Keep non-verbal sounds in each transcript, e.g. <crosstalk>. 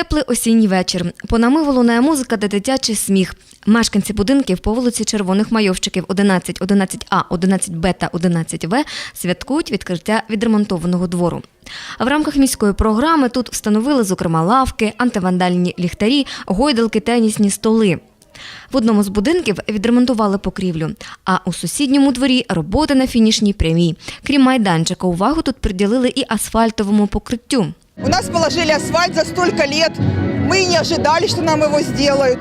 Теплий осінній вечір. По намиву лунає музика та дитячий сміх. Мешканці будинків по вулиці Червоних Майовчиків 11, 11А, 11Б та 11В святкують відкриття відремонтованого двору. А в рамках міської програми тут встановили, зокрема, лавки, антивандальні ліхтарі, гойдалки, тенісні столи. В одному з будинків відремонтували покрівлю, а у сусідньому дворі роботи на фінішній прямій. Крім майданчика, увагу тут приділили і асфальтовому покриттю. У нас положили асфальт за столько лет. Мы не ожидали, что нам его сделают.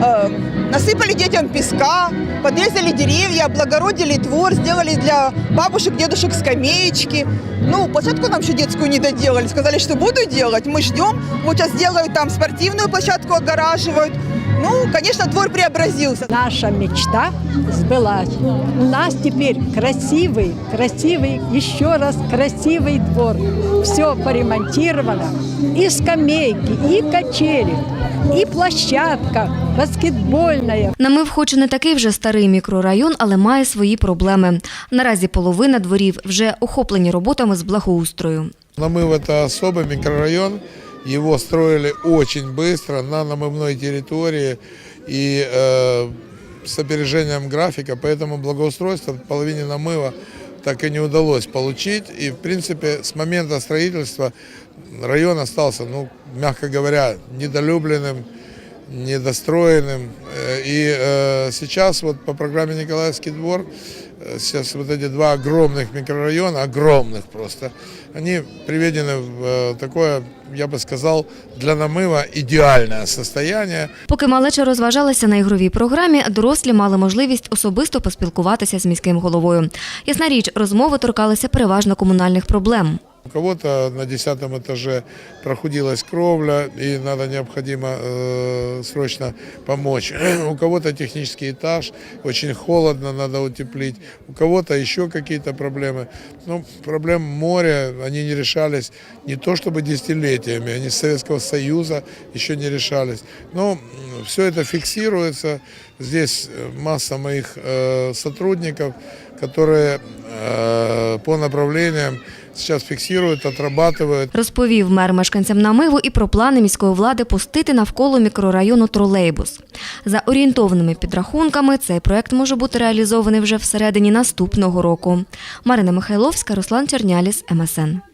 Э, Насыпали детям песка, подрезали деревья, облагородили двор, сделали для бабушек, дедушек скамеечки. Ну, площадку нам еще детскую не доделали. Сказали, что буду делать. Мы ждем. Вот сейчас делают там спортивную площадку, огораживают. Ну, конечно, двор преобразился. Наша мечта сбылась. У нас теперь красивый, красивый, еще раз красивый двор. Все поремонтировано. И скамейки, и качели, и площадка баскетбольная. Намив, хоч і не такий вже старий мікрорайон, але має свої проблеми. Наразі половина дворів вже охоплені роботами з благоустрою. Намыв это особый микрорайон. Его строили очень быстро на намывной территории и э, с опережением графика, поэтому благоустройство в половине намыва так и не удалось получить. И, в принципе, с момента строительства район остался, ну, мягко говоря, недолюбленным, недостроенным. Э, И э, сейчас вот по программе «Николаевский двор» э, сейчас вот эти два огромных микрорайона, огромных просто, они приведены в э, такое, я бы сказал, для намыва идеальное состояние. Поки малеча розважалася на ігровій програмі, дорослі мали можливість особисто поспілкуватися з міським головою. Ясна річ, розмови торкалися переважно комунальних проблем. У кого-то на десятом этаже прохудилась кровля и надо необходимо э, срочно помочь. <clears throat> У кого-то технический этаж, очень холодно, надо утеплить. У кого-то еще какие-то проблемы. Ну, проблем моря, они не решались не то чтобы десятилетиями, они с Советского Союза еще не решались. Но все это фиксируется. Здесь э, масса моих э, сотрудников, которые э, по направлениям сейчас фіксують, отрабатують. Розповів мер мешканцям намиву і про плани міської влади пустити навколо мікрорайону тролейбус. За орієнтовними підрахунками, цей проект може бути реалізований вже всередині наступного року. Марина Михайловська, Руслан Черняліс, МСН.